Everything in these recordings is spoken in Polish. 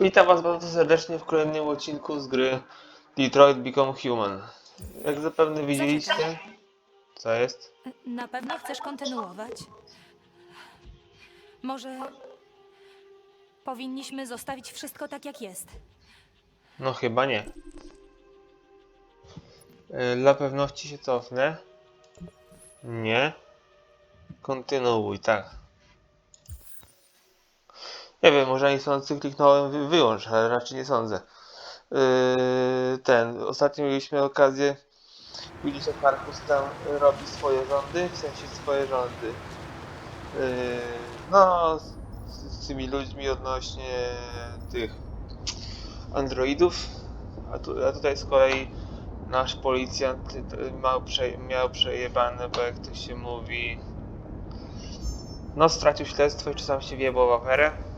Witam Was bardzo serdecznie w kolejnym odcinku z gry Detroit Become Human. Jak zapewne widzieliście... Co jest? Na pewno chcesz kontynuować? Może powinniśmy zostawić wszystko tak, jak jest. No chyba nie. Yy, Dla pewności się cofnę. Nie. Kontynuuj, tak. Nie wiem, może niechcący kliknąłem wy wyłącz, ale raczej nie sądzę. Yy, ten, ostatnio mieliśmy okazję widzieć jak Markus tam robi swoje rządy, w sensie swoje rządy. Yy, no, z, z tymi ludźmi odnośnie tych androidów, a, tu, a tutaj z kolei nasz policjant miał, prze, miał przejebane, bo jak to się mówi, no stracił śledztwo i czasem się wjebał w aferę.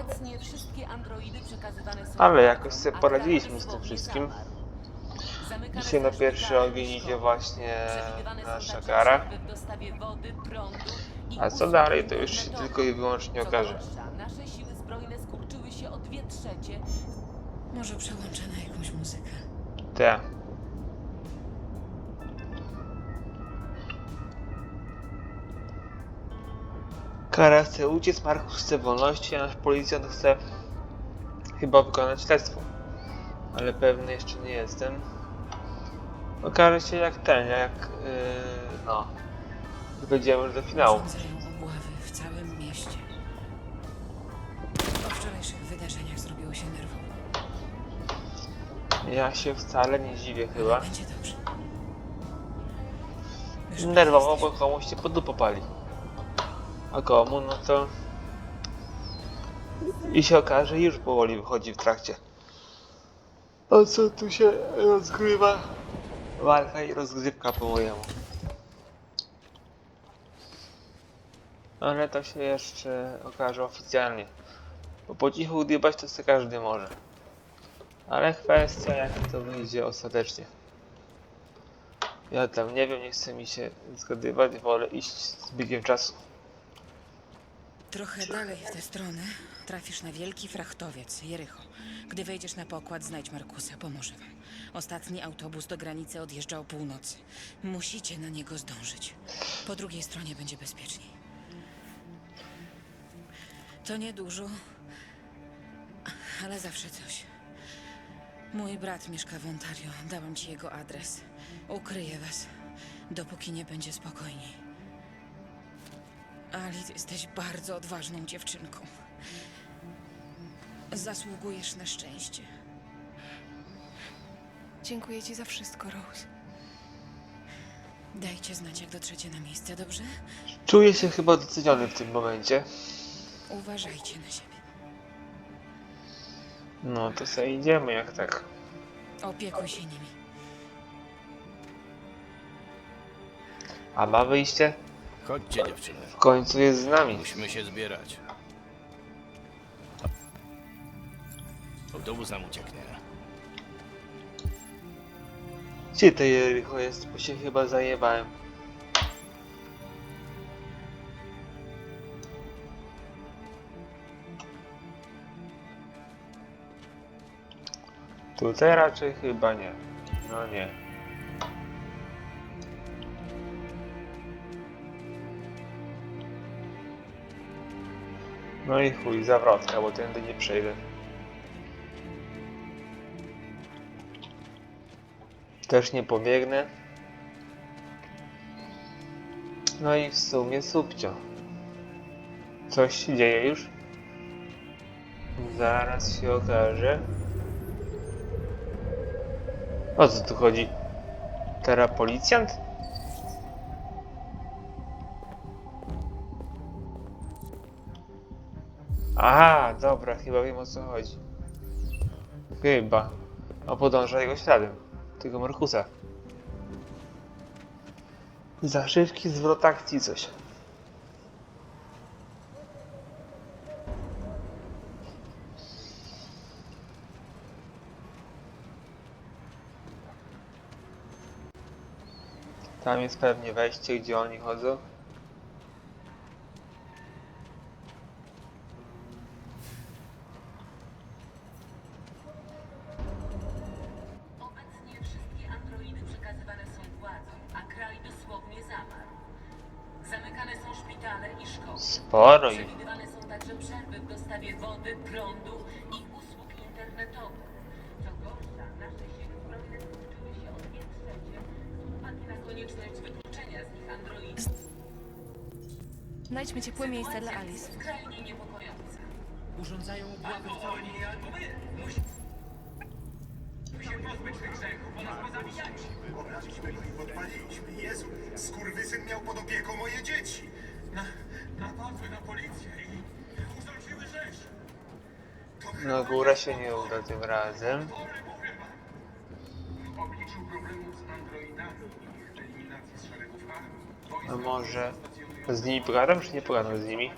Obecnie wszystkie androidy przekazywane są. Ale jakoś sobie poradziliśmy z tym wszystkim. Dzisiaj na pierwszy ogień idzie właśnie Przewidywane są nasza gara. przerwy w dostawie wody, prądu i A co dalej, to już się tylko i wyłącznie okaże. Nasze siły zbrojne skurczyły się o dwie trzecie. Może przełączę na jakąś muzykę. Te. Kara chce uciec, Markus chce wolności, a nasz policjant chce chyba wykonać śledztwo. Ale pewny jeszcze nie jestem. Okaże się jak ten, jak yy, no. Będziemy już do finału. Urządzają obławy w całym mieście. Po wczorajszych wydarzeniach zrobiło się nerwowo. Ja się wcale nie dziwię chyba. Będzie dobrze. Nerwowo, bo komuś się pod dupę pali. A komu, no to... I się okaże, już powoli wychodzi w trakcie. O co tu się rozgrywa? Walka i rozgrywka po mojemu. Ale to się jeszcze okaże oficjalnie. Bo po cichu gdybać to sobie każdy może. Ale kwestia jak to wyjdzie ostatecznie. Ja tam nie wiem, nie chce mi się zgadywać, wolę iść z biegiem czasu. Trochę dalej w tę stronę trafisz na wielki frachtowiec, Jericho. Gdy wejdziesz na pokład, znajdź Markusa, pomoże wam. Ostatni autobus do granicy odjeżdża o północy. Musicie na niego zdążyć. Po drugiej stronie będzie bezpieczniej. To niedużo, ale zawsze coś. Mój brat mieszka w Ontario. Dałam ci jego adres. Ukryję was, dopóki nie będzie spokojniej. Ali, ty jesteś bardzo odważną dziewczynką. Zasługujesz na szczęście. Dziękuję ci za wszystko, Rose. Dajcie znać, jak dotrzecie na miejsce, dobrze? Czuję się chyba doceniony w tym momencie. Uważajcie na siebie. No to sobie idziemy jak tak. Opiekuj się nimi. A ma wyjście? Chodźcie dziewczyny, W końcu jest z nami. musimy się zbierać. Autobus nam ucieknie. Gdzie to Jericho jest? Bo się chyba zajebałem. Tutaj raczej chyba nie. No nie. No i chuj, zawrotka, bo tędy nie przejdę. Też nie pobiegnę. No i w sumie subcio. Coś się dzieje już? Zaraz się okaże. O co tu chodzi? Teraz policjant? Aha, dobra, chyba wiem o co chodzi. Chyba. O podąża jego śladem. Tego Markusa. Za szybki zwrot akcji coś. Tam jest pewnie wejście, gdzie oni chodzą. Sporo ich. Przewidywane są także przerwy w dostawie wody, prądu i usług internetowych. Co gorsza, nasze siły zbrojne skurczyły się o dwie trzecie z uwagi na konieczność wykluczenia z nich androidów. Znajdźmy ciepłe miejsce dla Alice. Skrajnie niepokojące. Urządzają obławy w całym Obraliśmy go i podpaliliśmy. Jezu, skurwysyn miał pod opieką moje dzieci. Na, napadły na policję i. Na górę się nie uda tym razem. W obliczu problemów z androidami i ich eliminacji z szeregów A może z nimi pogadam, czy nie pogadam z nimi?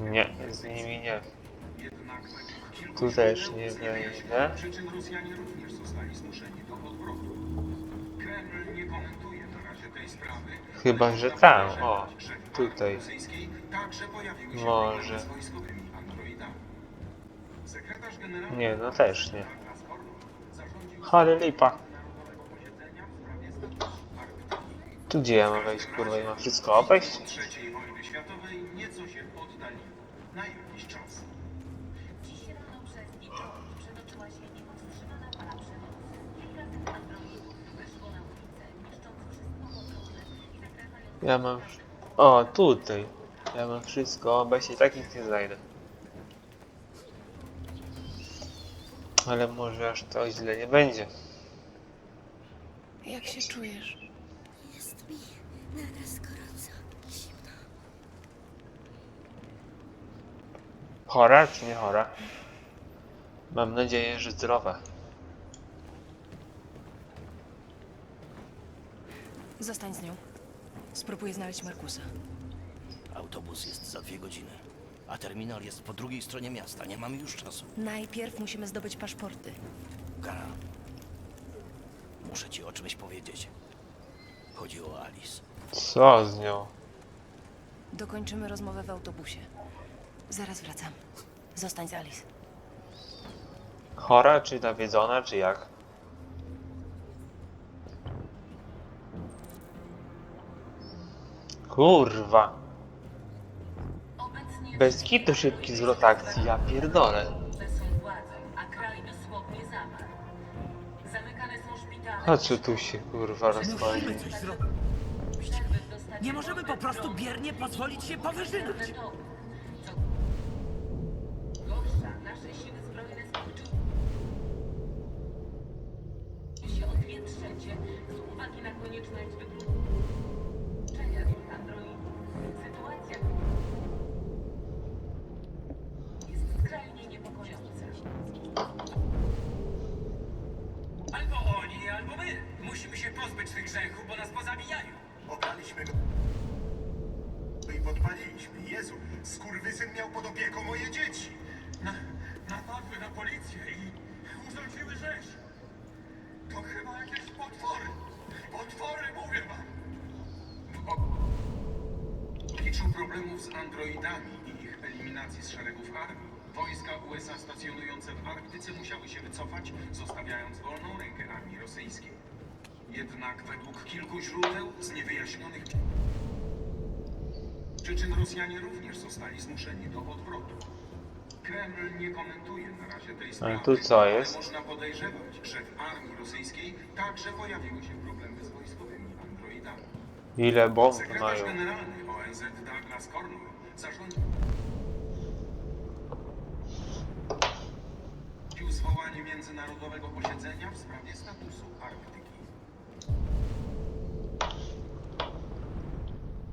Nie, z nimi nie. jednak według kilku Tu też nie wejdę. przyczyn Rosjanie również zostali zmuszeni do odwrotu. Kreml nie komentuje na razie tej sprawy. Chyba, że tam, o, tutaj. Może. Nie, no też nie. Ale lipa. Tu gdzie ja mam wejść, kurwa, i mam wszystko obejść? Ja mam... O, tutaj. Ja mam wszystko obejść i tak nic nie znajdę. Ale może aż to źle nie będzie. Jak się czujesz? Jest mi naraz gorąco i zimno. Chora czy nie chora? Mam nadzieję, że zdrowa. Zostań z nią. Spróbuję znaleźć Markusa. Autobus jest za dwie godziny, a terminal jest po drugiej stronie miasta. Nie mamy już czasu. Najpierw musimy zdobyć paszporty. Kara. Muszę ci o czymś powiedzieć. Chodzi o Alice. Co z nią? Dokończymy rozmowę w autobusie. Zaraz wracam. Zostań z Alice. Chora czy nawiedzona, czy jak? Kurwa. Bez kitu szybki zwrot akcji, ja pierdolę. a kraj dosłownie zamarł. Zamykane są szpitale. A co tu się kurwa? Musimy coś zrobić. Dostawie Nie możemy po prostu biernie pozwolić się powyżynać. Albo my. Musimy się pozbyć tych grzechów, bo nas pozabijają. Obraliśmy go i podpaliliśmy. Jezu, skurwysyn miał pod opieką moje dzieci. Na, napadły na policję i urządziły rzeź. To chyba jakieś potwory. Potwory, mówię wam. W obliczu problemów z androidami i ich eliminacji z szeregów armii, wojska USA stacjonujące w Arktyce musiały się wycofać, zostawiając wolną rękę armii rosyjskiej. Jednak według kilku źródeł z niewyjaśnionych przyczyn Rosjanie również zostali zmuszeni do odwrotu. Kreml nie komentuje na razie tej sprawy, tu co jest? można podejrzewać, że w armii rosyjskiej także pojawiły się problemy z wojskowymi androidami. Ile bomb Sekretarz mają? generalny ONZ Douglas zarządził międzynarodowego posiedzenia w sprawie statusu Arktyki.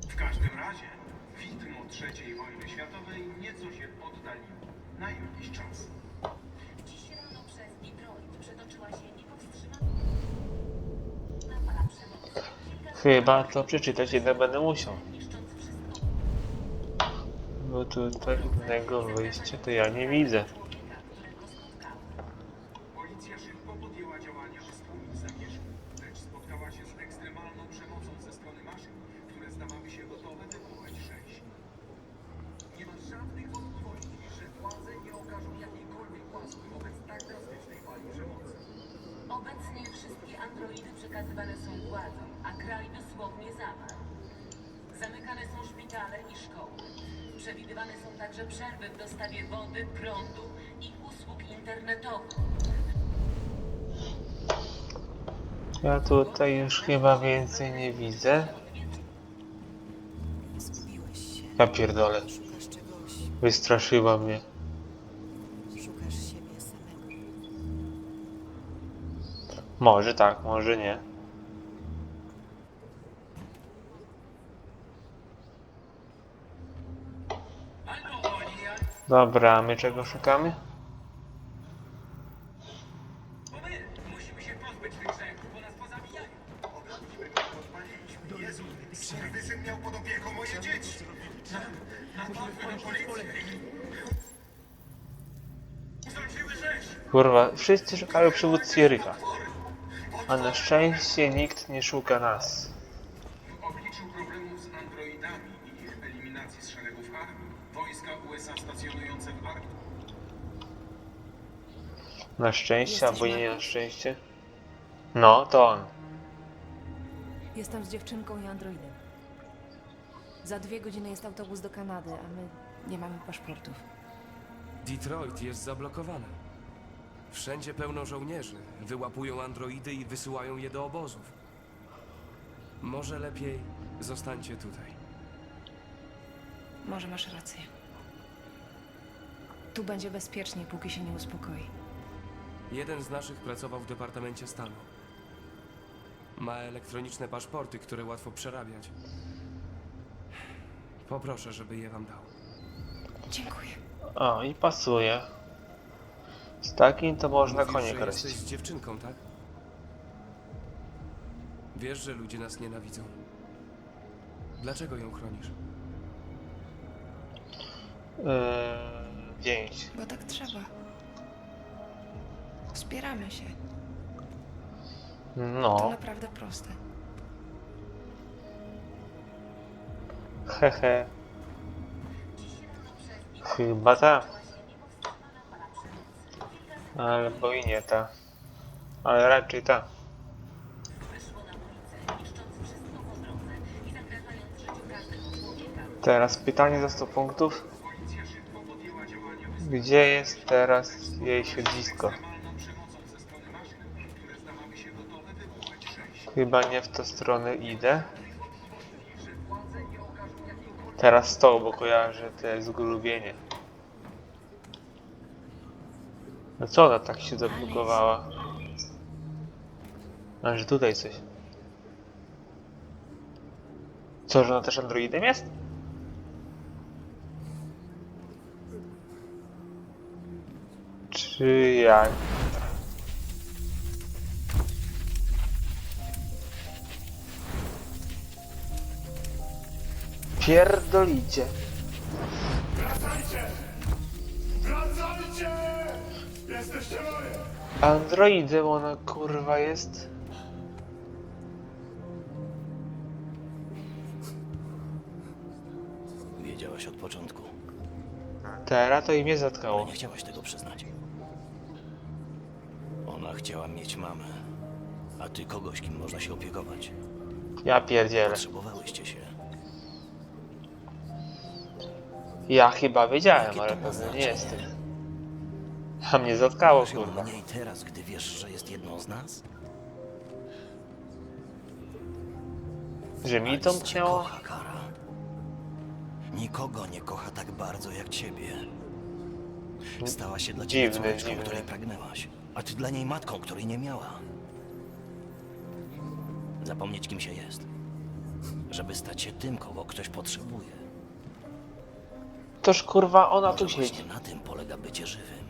W każdym razie widmo III wojny światowej nieco się oddaliło na jakiś czas. Dziś rano przez Detroit przetoczyła się niepowstrzymana fala przemocy. Chyba to przeczytać jednak będę musiał. Bo tutaj innego wyjścia to ja nie widzę. Szkoły. Przewidywane są także przerwy w dostawie wody, prądu i usług internetowych. Ja tutaj już chyba więcej nie widzę. Zgubiłeś się. Ja pierdolę. Szukasz czegoś. Wystraszyła mnie. Szukasz siebie samego. Może tak, może nie. Albo oni, albo Dobra, my czego szukamy? my. Musimy się pozbyć tych grzechów, bo nas pozabijają. Obraliśmy go, podpaliliśmy. Jezu, skurwysyn miał pod opieką moje dzieci. Na, napadły policję i... Urządziły rzeź. Kurwa, wszyscy szukają przywódcy Jerycha. A na szczęście nikt nie szuka nas. W obliczu problemów z androidami i ich eliminacji z szeregów armii, wojska USA stacjonujące w Arktyce Na szczęście, albo nie na szczęście. No, to on. Jestem z dziewczynką i androidem. Za dwie godziny jest autobus do Kanady, a my nie mamy paszportów. Detroit jest zablokowane. Wszędzie pełno żołnierzy. Wyłapują androidy i wysyłają je do obozów. Może lepiej zostańcie tutaj. Może masz rację. Tu będzie bezpiecznie, póki się nie uspokoi. Jeden z naszych pracował w Departamencie Stanu. Ma elektroniczne paszporty, które łatwo przerabiać. Poproszę, żeby je wam dał. Dziękuję. O, i pasuje. Z takim to można Mówisz, konie że kraść. jesteś z dziewczynką, tak? Wiesz, że ludzie nas nienawidzą. Dlaczego ją chronisz? Yy, pięć. Bo tak trzeba. Wspieramy się. To No, naprawdę proste. hehe. Chyba ta. Albo i nie ta. Ale raczej ta. Teraz pytanie za 100 punktów. Gdzie jest teraz jej siedzisko? Chyba nie w tę stronę idę. Teraz to, bo kojarzę te zgrubienie. No co ona tak się zablokowała? A, że tutaj coś. Co, że ona też androidem jest? Czy jak? Pierdolicie. Wracajcie! Wracajcie! Jesteście moje! Androidem ona kurwa jest. Wiedziałaś od początku, Teraz to i mnie ale zatkało. nie chciałaś tego przyznać. Ona chciała mieć mamę, a ty kogoś, kim można się opiekować. Ja pierdzielę. Potrzebowałyście się. Ja chyba wiedziałem, Jakie ale to ma pewnie nie znaczenie? jestem. A mnie zatkało Masz ją kurwa. mniej teraz, gdy wiesz, że jest jedną z nas? Że mi to Alice cię pchnęło? kocha, Kara. Nikogo nie kocha tak bardzo jak ciebie. Stała się dla ciebie Dziwne, córeczką, dziwne. której pragnęłaś, a ty dla niej matką, której nie miała. Zapomnieć, kim się jest. Żeby stać się tym, kogo ktoś potrzebuje. Toż kurwa ona Może tu właśnie siedzi. na tym polega bycie żywym.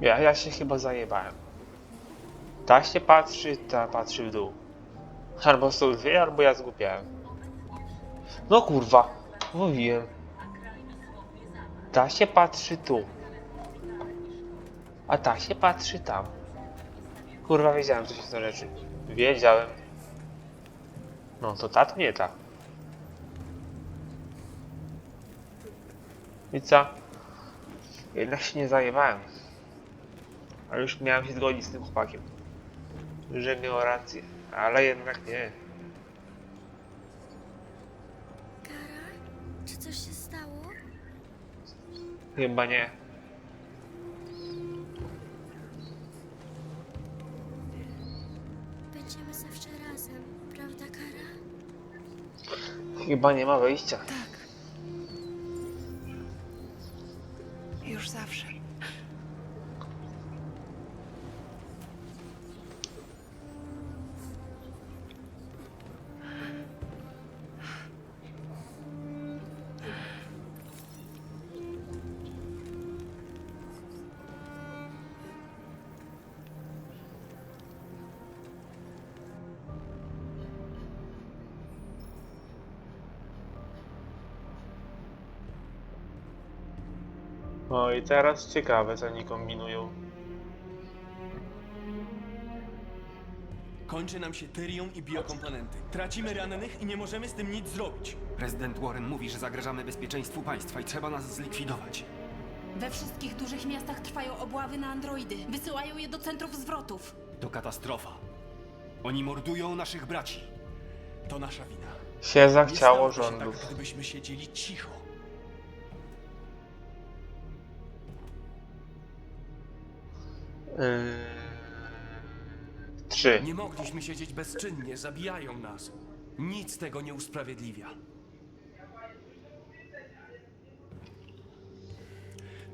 Ja, ja się chyba zajebałem. Ta się patrzy, ta patrzy w dół. Albo są dwie, albo ja zgłupiałem. No kurwa, mówiłem. Ta się patrzy tu. A ta się patrzy tam. Kurwa, wiedziałem, co się to rzeczy. Wiedziałem. No to ta, to nie ta. I co? Jednak się nie zajebałem. Ale już miałem się zgodzić z tym chłopakiem. Że miał rację. Ale jednak nie. Czy coś się stało? Chyba nie. Chyba nie ma wyjścia. No i teraz ciekawe, co oni kombinują. Kończy nam się tyrium i biokomponenty. Tracimy rannych i nie możemy z tym nic zrobić. Prezydent Warren mówi, że zagrażamy bezpieczeństwu państwa i trzeba nas zlikwidować. We wszystkich dużych miastach trwają obławy na androidy. Wysyłają je do centrów zwrotów. To katastrofa. Oni mordują naszych braci. To nasza wina. Się Nie zachciało stałoby się rządów. Tak, gdybyśmy siedzieli cicho. Trzy. Nie mogliśmy siedzieć bezczynnie, zabijają nas. Nic tego nie usprawiedliwia.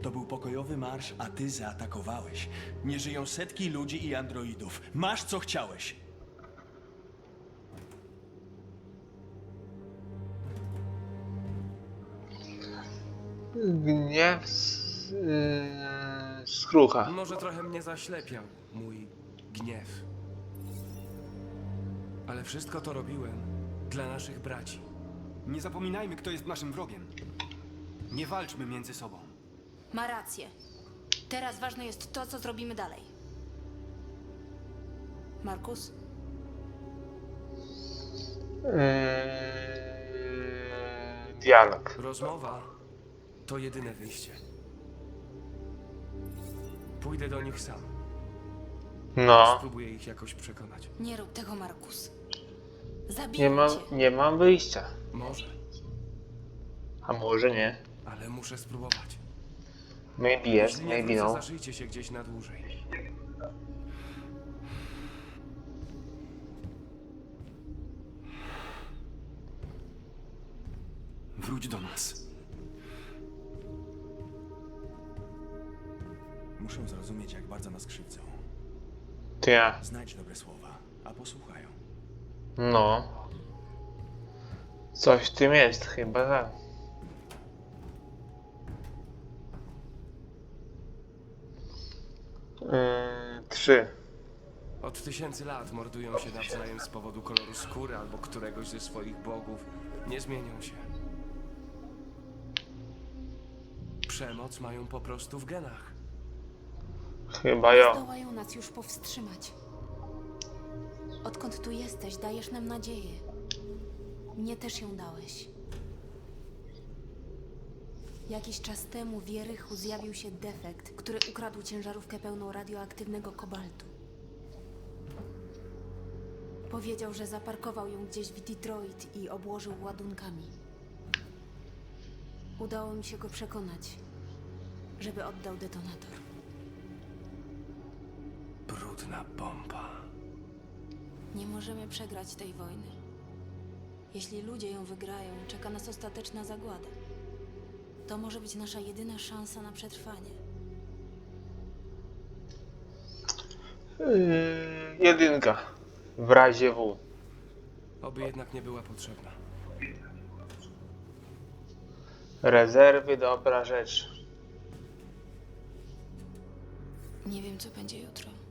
To był pokojowy marsz, a ty zaatakowałeś. Nie żyją setki ludzi i androidów. Masz co chciałeś. Gniew... s- Yy... Skrucha. Może trochę mnie zaślepiał mój gniew. Ale wszystko to robiłem dla naszych braci. Nie zapominajmy, kto jest naszym wrogiem. Nie walczmy między sobą. Ma rację. Teraz ważne jest to, co zrobimy dalej. Markus? Yy... Dialog. Rozmowa to jedyne wyjście. Pójdę do nich sam. No. Spróbuję ich jakoś przekonać. Nie rób tego, Markus. Nie Zabiję mam, cię. nie mam wyjścia. Może, A może nie. ale muszę spróbować. Maybe yes, Jeśli nie maybe wrócę, no. zażyjcie się gdzieś na dłużej. Wróć do nas. Muszę zrozumieć, jak bardzo nas krzywdzą. To ja. Znajdź dobre słowa, a posłuchają. No. Coś w tym jest, chyba tak. Yy, trzy. Od tysięcy lat mordują się nawzajem z powodu koloru skóry albo któregoś ze swoich bogów. Nie zmienią się. Przemoc mają po prostu w genach. Chyba jo. Zdołają nas już powstrzymać. Odkąd tu jesteś, dajesz nam nadzieję. Mnie też ją dałeś. Jakiś czas temu w Jerychu zjawił się defekt, który ukradł ciężarówkę pełną radioaktywnego kobaltu. Powiedział, że zaparkował ją gdzieś w Detroit i obłożył ładunkami. Udało mi się go przekonać, żeby oddał detonator. Brudna pompa. Nie możemy przegrać tej wojny. Jeśli ludzie ją wygrają, czeka nas ostateczna zagłada. To może być nasza jedyna szansa na przetrwanie. Yy, jedynka. W razie W. Oby jednak nie była potrzebna. Rezerwy, dobra rzecz. Nie wiem, co będzie jutro.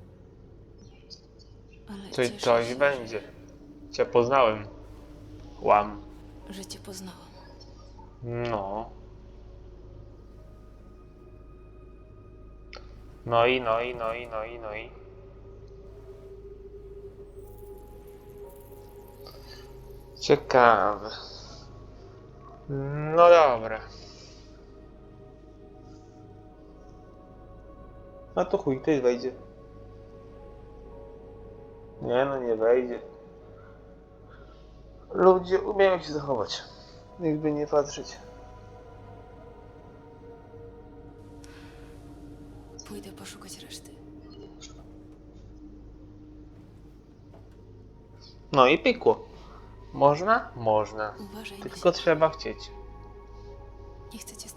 Ale Coś, cieszę coś się, będzie. Cię poznałem. Łam. że cię poznałam. No. No i, no i, no i, no i, no i. Ciekawe. No dobra. No to chuj, ty wejdzie. Nie no, nie wejdzie. Ludzie umieją się zachować. Nigdy nie patrzeć. Pójdę poszukać reszty. No i piekło. Można? Można. Uważaj, Tylko trzeba chcieć. nie chcę cię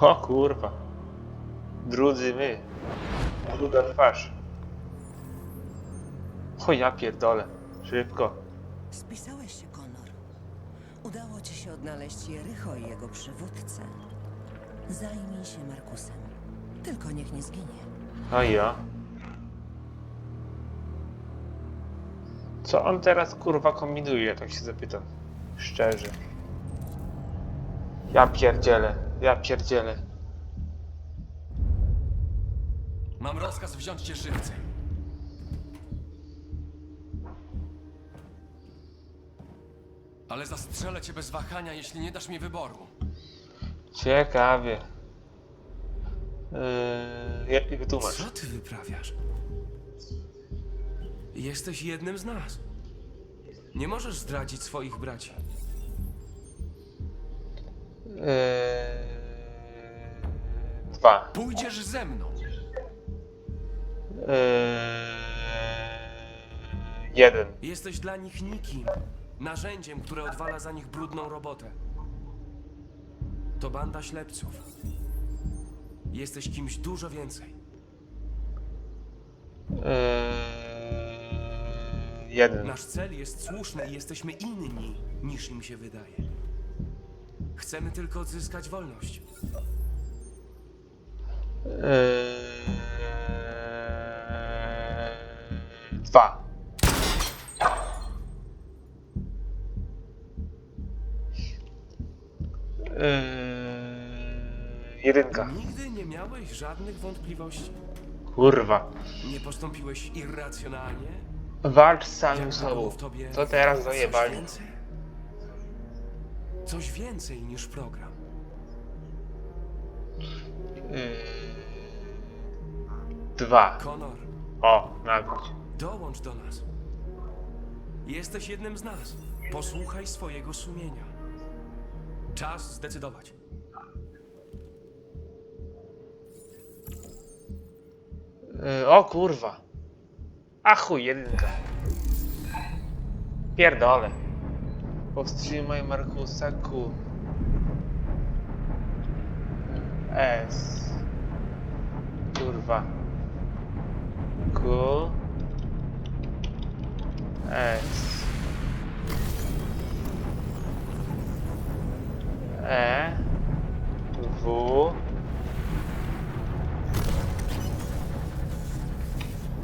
O kurwa. Drudzy my. Druga twarz. O ja pierdolę. Szybko. Spisałeś się, Konor. Udało ci się odnaleźć Jericho i jego przywódcę. Zajmij się Markusem. Tylko niech nie zginie. A ja? Co on teraz kurwa kombinuje, tak się zapytam. Szczerze. Ja pierdzielę, ja pierdzielę. Mam rozkaz wziąć cię żywcem. Ale zastrzelę cię bez wahania, jeśli nie dasz mi wyboru. Ciekawie. Yy, jak mi wytłumacz? Co ty wyprawiasz? Jesteś jednym z nas. Nie możesz zdradzić swoich braci. Yy, dwa. Pójdziesz ze mną. Yy, jeden. Jesteś dla nich nikim. Narzędziem, które odwala za nich brudną robotę. To banda ślepców. Jesteś kimś dużo więcej. Yy, jeden. Nasz cel jest słuszny i jesteśmy inni niż im się wydaje. Chcemy tylko odzyskać wolność. Yy, dwa. Yy, jedynka. Nigdy nie miałeś żadnych wątpliwości. Kurwa. Nie postąpiłeś irracjonalnie. Walcz z samym sobą. Co teraz Coś zajebali? więcej? Coś więcej niż program. Dwa. Konor, O, nabić. dołącz do nas. Jesteś jednym z nas. Posłuchaj swojego sumienia. Czas zdecydować. Yy, o kurwa. A chuj, jedynka. Pierdolę. Powstrzymaj Markusa Q. S. Kurwa. Q. S. E. W.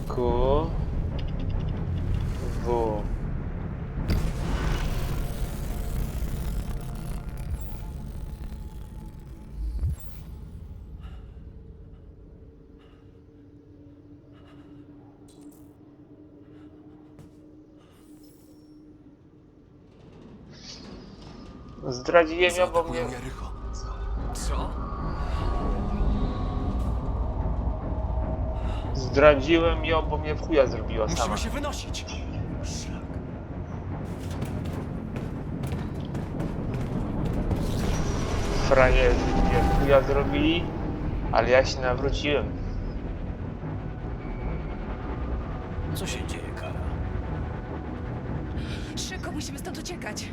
Q. W. Zdradziłem ją, bo mnie... Co? Zdradziłem ją, bo mnie w chuja zrobiła sama. Musimy się wynosić. Szlak. Frajerzy mnie w chuja zrobili, ale ja się nawróciłem. Co się dzieje, Kara? Szybko musimy stąd uciekać.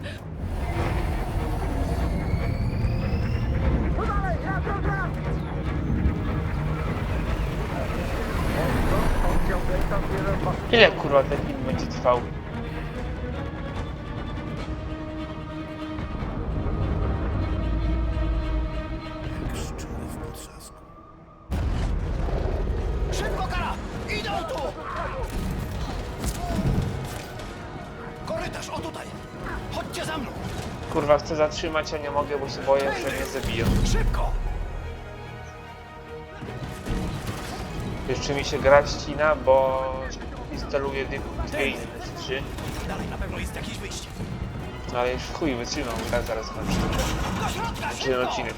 Ile kurwa ten film będzie trwał? Szczury w potrzasku. Szybko, Kara! Idą tu! Korytarz, o tutaj! Chodźcie za mną! Kurwa chcę zatrzymać, a nie mogę, bo się boję, że mnie zabiją. Szybko! Jeszcze mi się gra ścina, bo instaluję inne trzy. Dalej na pewno jest jakieś wyjście. Ale chuj wytrzymał, tak zaraz kończę. Ten odcinek.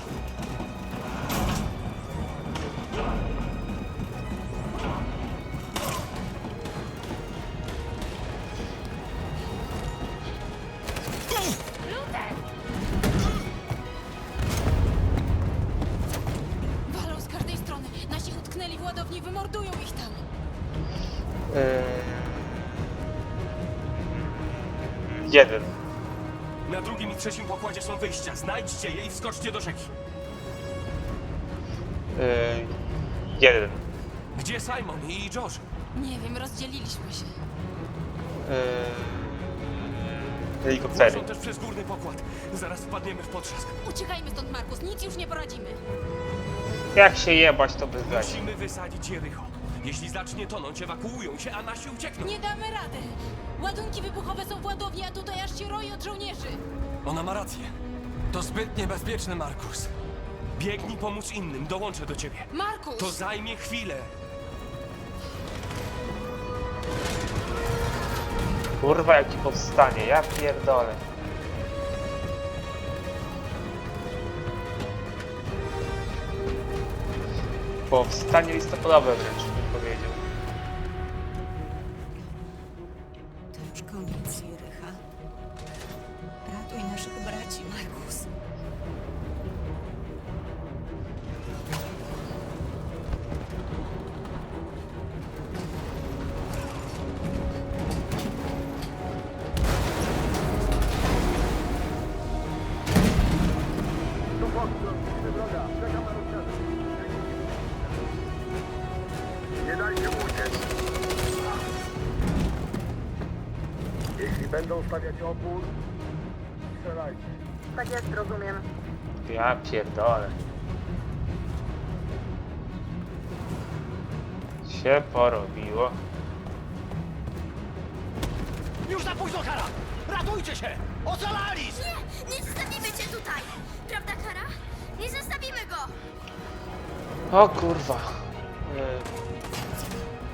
Znajdźcie je i wskoczcie do rzeki. Eee... Jeden. Gdzie Simon i Josh? Nie wiem, rozdzieliliśmy się. Eee... Helikoptery. Są też przez górny pokład. Zaraz wpadniemy w potrzask. Uciekajmy stąd, Markus. Nic już nie poradzimy. Jak się jebać, to bez gaci. Musimy wysadzić Jericho. Jeśli zacznie tonąć, ewakuują się, a nasi uciekną. Nie damy rady. Ładunki wybuchowe są w ładowni, a tutaj aż się roi od żołnierzy. Ona ma rację. To zbyt niebezpieczne, Markus. Biegnij pomóc innym, dołączę do ciebie. Markus! To zajmie chwilę. Kurwa, jaki powstanie, ja pierdolę. Powstanie listopadowe wręcz, będą stawiać opór, strzelajcie. Tak jest, rozumiem. Ja pierdolę. Się porobiło. Już za późno, Kara! Ratujcie się! Ocalali! Nie, nie zostawimy cię tutaj! Prawda, Kara? Nie zostawimy go! O kurwa. Yy,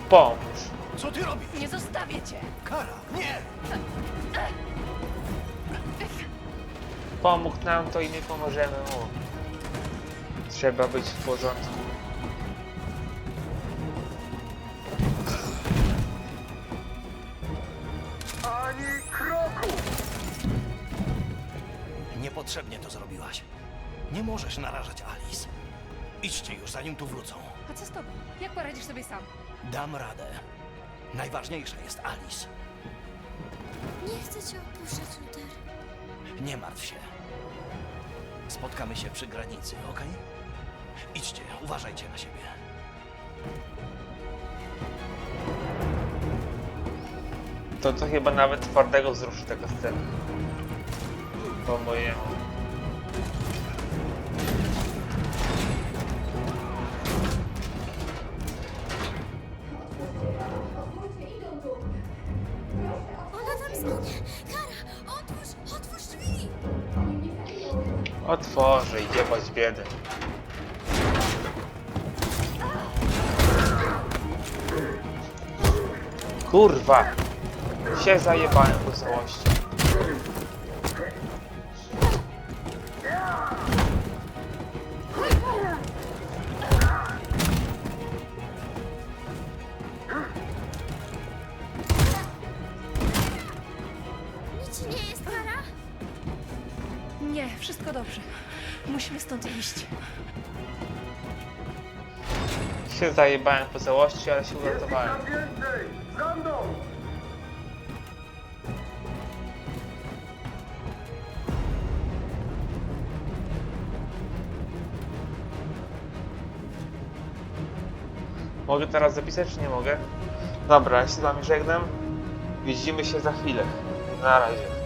pomóż. Co ty robisz? Nie zostawię cię! Kara, nie! Pomógł nam, to i my pomożemy mu. Trzeba być w porządku. Ani kroku! Niepotrzebnie to zrobiłaś. Nie możesz narażać Alice. Idźcie już, zanim tu wrócą. A co z tobą? Jak poradzisz sobie sam? Dam radę. Najważniejsza jest Alice. Nie chcę cię opuszczać, Luther. Nie martw się. Spotkamy się przy granicy, okej? Idźcie, uważajcie na siebie. To to chyba nawet twardego wzruszy taka scena. Po mojemu. Bać biedy. Kurwa! Się zajebałem po całości. Zajebałem po całości, ale się uratowałem. Mogę teraz zapisać, czy nie mogę? Dobra, ja się z wami żegnam. Widzimy się za chwilę. Na razie.